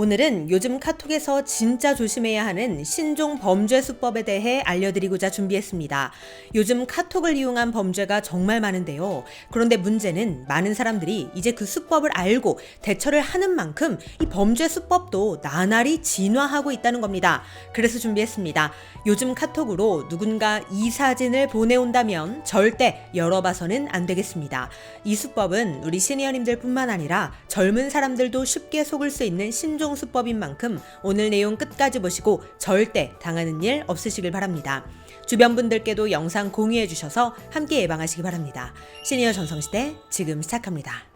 오늘은 요즘 카톡에서 진짜 조심해야 하는 신종 범죄 수법에 대해 알려드리고자 준비했습니다. 요즘 카톡을 이용한 범죄가 정말 많은데요. 그런데 문제는 많은 사람들이 이제 그 수법을 알고 대처를 하는 만큼 이 범죄 수법도 나날이 진화하고 있다는 겁니다. 그래서 준비했습니다. 요즘 카톡으로 누군가 이 사진을 보내온다면 절대 열어봐서는 안 되겠습니다. 이 수법은 우리 시니어님들 뿐만 아니라 젊은 사람들도 쉽게 속을 수 있는 신종 수법인 만큼 오늘 내용 끝까지 보시고 절대 당하는 일 없으시길 바랍니다. 주변 분들께도 영상 공유해 주셔서 함께 예방하시기 바랍니다. 시니어 전성시대 지금 시작합니다.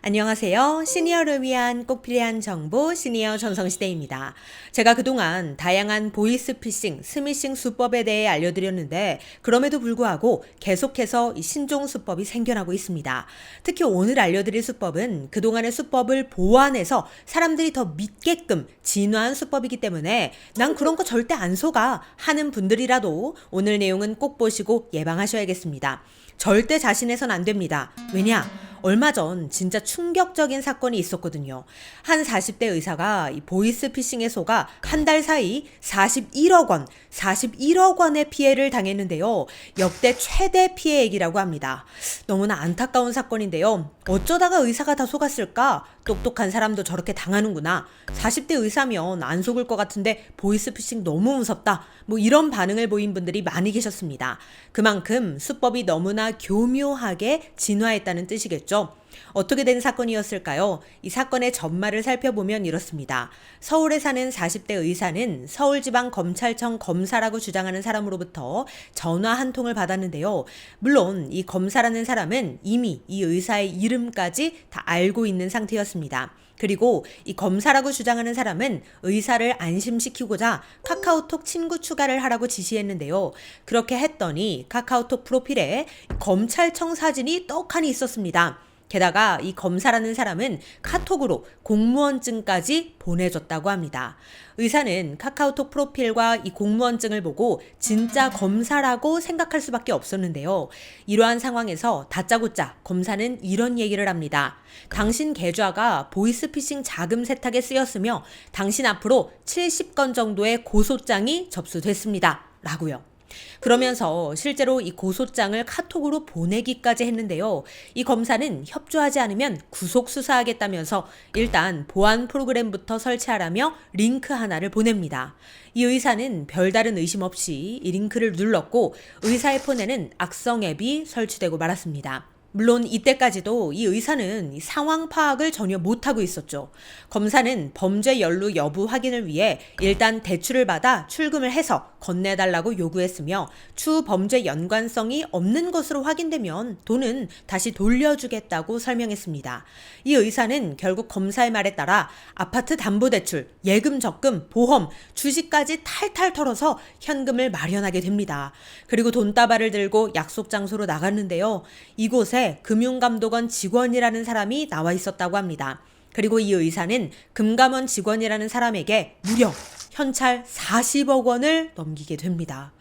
안녕하세요. 시니어를 위한 꼭 필요한 정보 시니어 전성시대입니다. 제가 그동안 다양한 보이스피싱, 스미싱 수법에 대해 알려드렸는데 그럼에도 불구하고 계속해서 이 신종 수법이 생겨나고 있습니다. 특히 오늘 알려드릴 수법은 그동안의 수법을 보완해서 사람들이 더 믿게끔 진화한 수법이기 때문에 난 그런 거 절대 안 속아 하는 분들이라도 오늘 내용은 꼭 보시고 예방하셔야겠습니다. 절대 자신해선 안 됩니다. 왜냐? 얼마 전 진짜 충격적인 사건이 있었거든요. 한 40대 의사가 이 보이스피싱에 속아 한 달 사이 41억 원, 41억 원의 피해를 당했는데요. 역대 최대 피해액이라고 합니다. 너무나 안타까운 사건인데요. 어쩌다가 의사가 다 속았을까? 똑똑한 사람도 저렇게 당하는구나. 40대 의사면 안 속을 것 같은데 보이스피싱 너무 무섭다. 뭐 이런 반응을 보인 분들이 많이 계셨습니다. 그만큼 수법이 너무나 교묘하게 진화했다는 뜻이겠죠. 어떻게 된 사건이었을까요? 이 사건의 전말을 살펴보면 이렇습니다. 서울에 사는 40대 의사는 서울지방검찰청 검사라고 주장하는 사람으로부터 전화 한 통을 받았는데요. 물론 이 검사라는 사람은 이미 이 의사의 이름까지 다 알고 있는 상태였습니다. 그리고 이 검사라고 주장하는 사람은 의사를 안심시키고자 카카오톡 친구 추가를 하라고 지시했는데요. 그렇게 했더니 카카오톡 프로필에 검찰청 사진이 떡하니 있었습니다. 게다가 이 검사라는 사람은 카톡으로 공무원증까지 보내줬다고 합니다. 의사는 카카오톡 프로필과 이 공무원증을 보고 진짜 검사라고 생각할 수밖에 없었는데요. 이러한 상황에서 다짜고짜 검사는 이런 얘기를 합니다. 당신 계좌가 보이스피싱 자금 세탁에 쓰였으며 당신 앞으로 70건 정도의 고소장이 접수됐습니다. 라고요. 그러면서 실제로 이 고소장을 카톡으로 보내기까지 했는데요. 이 검사는 협조하지 않으면 구속 수사하겠다면서 일단 보안 프로그램부터 설치하라며 링크 하나를 보냅니다. 이 의사는 별다른 의심 없이 이 링크를 눌렀고 의사의 폰에는 악성 앱이 설치되고 말았습니다. 물론 이때까지도 이 의사는 이 상황 파악을 전혀 못하고 있었죠. 검사는 범죄 연루 여부 확인을 위해 일단 대출을 받아 출금을 해서 건네달라고 요구했으며 추 범죄 연관성이 없는 것으로 확인되면 돈은 다시 돌려주겠다고 설명했습니다. 이 의사는 결국 검사의 말에 따라 아파트 담보대출, 예금 적금, 보험, 주식까지 탈탈 털어서 현금을 마련하게 됩니다. 그리고 돈다발을 들고 약속 장소로 나갔는데요. 이곳에 금융감독원 직원이라는 사람이 나와 있었다고 합니다. 그리고 이 의사는 금감원 직원이라는 사람에게 무려 현찰 40억 원을 넘기게 됩니다.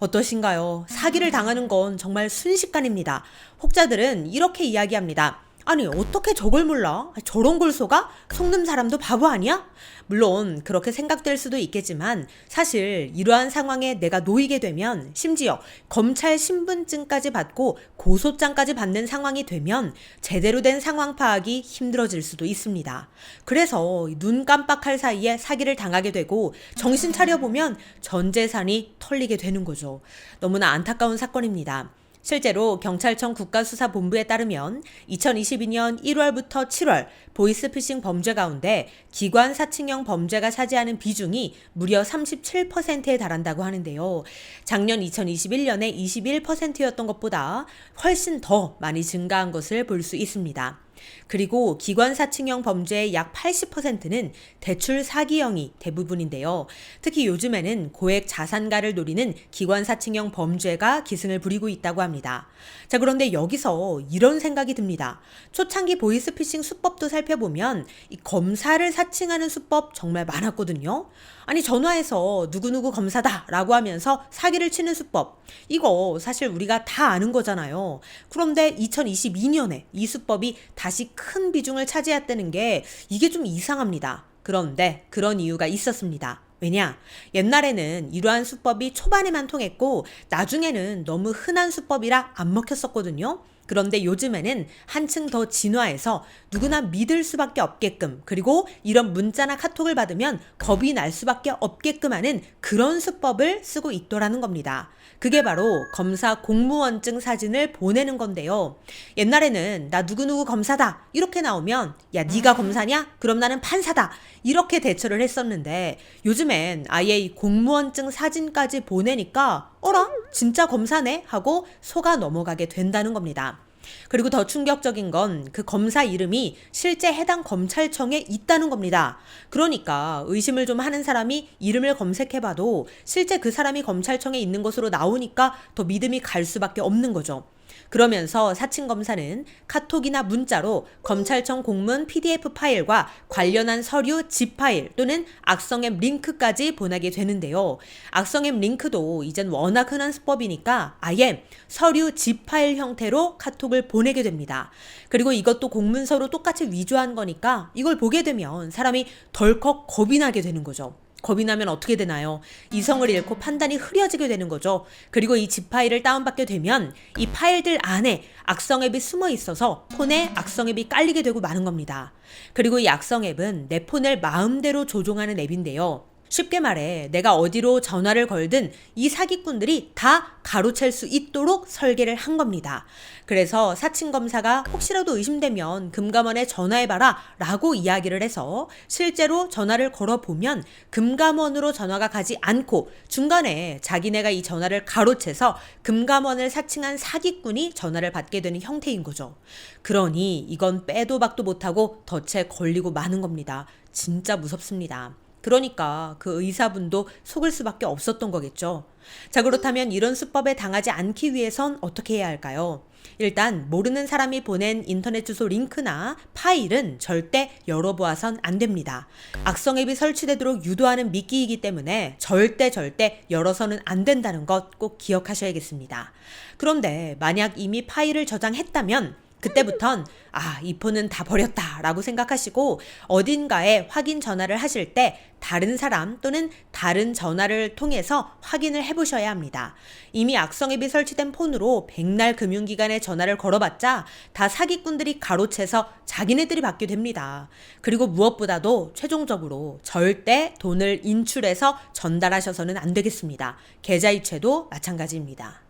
어떠신가요? 사기를 당하는 건 정말 순식간입니다. 혹자들은 이렇게 이야기합니다. 아니, 어떻게 저걸 몰라? 저런 걸 속아? 속는 사람도 바보 아니야? 물론 그렇게 생각될 수도 있겠지만 사실 이러한 상황에 내가 놓이게 되면 심지어 검찰 신분증까지 받고 고소장까지 받는 상황이 되면 제대로 된 상황 파악이 힘들어질 수도 있습니다. 그래서 눈 깜빡할 사이에 사기를 당하게 되고 정신 차려보면 전 재산이 털리게 되는 거죠. 너무나 안타까운 사건입니다. 실제로 경찰청 국가수사본부에 따르면 2022년 1월부터 7월 보이스피싱 범죄 가운데 기관 사칭형 범죄가 차지하는 비중이 무려 37%에 달한다고 하는데요. 작년 2021년에 21%였던 것보다 훨씬 더 많이 증가한 것을 볼 수 있습니다. 그리고 기관 사칭형 범죄의 약 80%는 대출 사기형이 대부분인데요. 특히 요즘에는 고액 자산가를 노리는 기관 사칭형 범죄가 기승을 부리고 있다고 합니다. 자, 그런데 여기서 이런 생각이 듭니다. 초창기 보이스피싱 수법도 살펴보면 이 검사를 사칭하는 수법 정말 많았거든요. 아니 전화해서 누구누구 검사다라고 하면서 사기를 치는 수법. 이거 사실 우리가 다 아는 거잖아요. 그런데 2022년에 이 수법이 다시 큰 비중을 차지했다는 게 이게 좀 이상합니다. 그런데 그런 이유가 있었습니다. 왜냐? 옛날에는 이러한 수법이 초반에만 통했고 나중에는 너무 흔한 수법이라 안 먹혔었거든요. 그런데 요즘에는 한층 더 진화해서 누구나 믿을 수밖에 없게끔 그리고 이런 문자나 카톡을 받으면 겁이 날 수밖에 없게끔 하는 그런 수법을 쓰고 있더라는 겁니다. 그게 바로 검사 공무원증 사진을 보내는 건데요. 옛날에는 나 누구누구 검사다 이렇게 나오면 야 네가 검사냐? 그럼 나는 판사다 이렇게 대처를 했었는데 요즘엔 아예 이 공무원증 사진까지 보내니까 어라 진짜 검사네 하고 속아 넘어가게 된다는 겁니다. 그리고 더 충격적인 건 그 검사 이름이 실제 해당 검찰청에 있다는 겁니다. 그러니까 의심을 좀 하는 사람이 이름을 검색해봐도 실제 그 사람이 검찰청에 있는 것으로 나오니까 더 믿음이 갈 수밖에 없는 거죠. 그러면서 사칭 검사는 카톡이나 문자로 검찰청 공문 PDF 파일과 관련한 서류 집 파일 또는 악성앱 링크까지 보내게 되는데요. 악성앱 링크도 이젠 워낙 흔한 수법이니까 아예 서류 집 파일 형태로 카톡을 보내게 됩니다. 그리고 이것도 공문서로 똑같이 위조한 거니까 이걸 보게 되면 사람이 덜컥 겁이 나게 되는 거죠. 겁이 나면 어떻게 되나요? 이성을 잃고 판단이 흐려지게 되는 거죠. 그리고 이집 파일을 다운받게 되면 이 파일들 안에 악성 앱이 숨어 있어서 폰에 악성 앱이 깔리게 되고 마는 겁니다. 그리고 이 악성 앱은 내 폰을 마음대로 조종하는 앱인데요. 쉽게 말해 내가 어디로 전화를 걸든 이 사기꾼들이 다 가로챌 수 있도록 설계를 한 겁니다. 그래서 사칭 검사가 혹시라도 의심되면 금감원에 전화해봐라 라고 이야기를 해서 실제로 전화를 걸어보면 금감원으로 전화가 가지 않고 중간에 자기네가 이 전화를 가로채서 금감원을 사칭한 사기꾼이 전화를 받게 되는 형태인 거죠. 그러니 이건 빼도 박도 못하고 덫에 걸리고 마는 겁니다. 진짜 무섭습니다. 그러니까 그 의사분도 속을 수밖에 없었던 거겠죠. 자, 그렇다면 이런 수법에 당하지 않기 위해선 어떻게 해야 할까요? 일단 모르는 사람이 보낸 인터넷 주소 링크나 파일은 절대 열어보아선 안 됩니다. 악성 앱이 설치되도록 유도하는 미끼이기 때문에 절대 절대 열어서는 안 된다는 것 꼭 기억하셔야겠습니다. 그런데 만약 이미 파일을 저장했다면 그때부턴 아, 이 폰은 다 버렸다 라고 생각하시고 어딘가에 확인 전화를 하실 때 다른 사람 또는 다른 전화를 통해서 확인을 해보셔야 합니다. 이미 악성 앱이 설치된 폰으로 백날 금융기관에 전화를 걸어봤자 다 사기꾼들이 가로채서 자기네들이 받게 됩니다. 그리고 무엇보다도 최종적으로 절대 돈을 인출해서 전달하셔서는 안 되겠습니다. 계좌이체도 마찬가지입니다.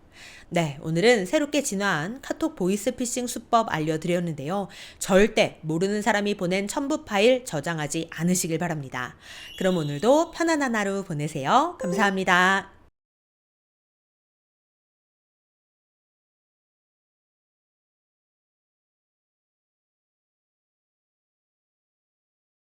네, 오늘은 새롭게 진화한 카톡 보이스피싱 수법 알려드렸는데요. 절대 모르는 사람이 보낸 첨부 파일 저장하지 않으시길 바랍니다. 그럼 오늘도 편안한 하루 보내세요. 감사합니다.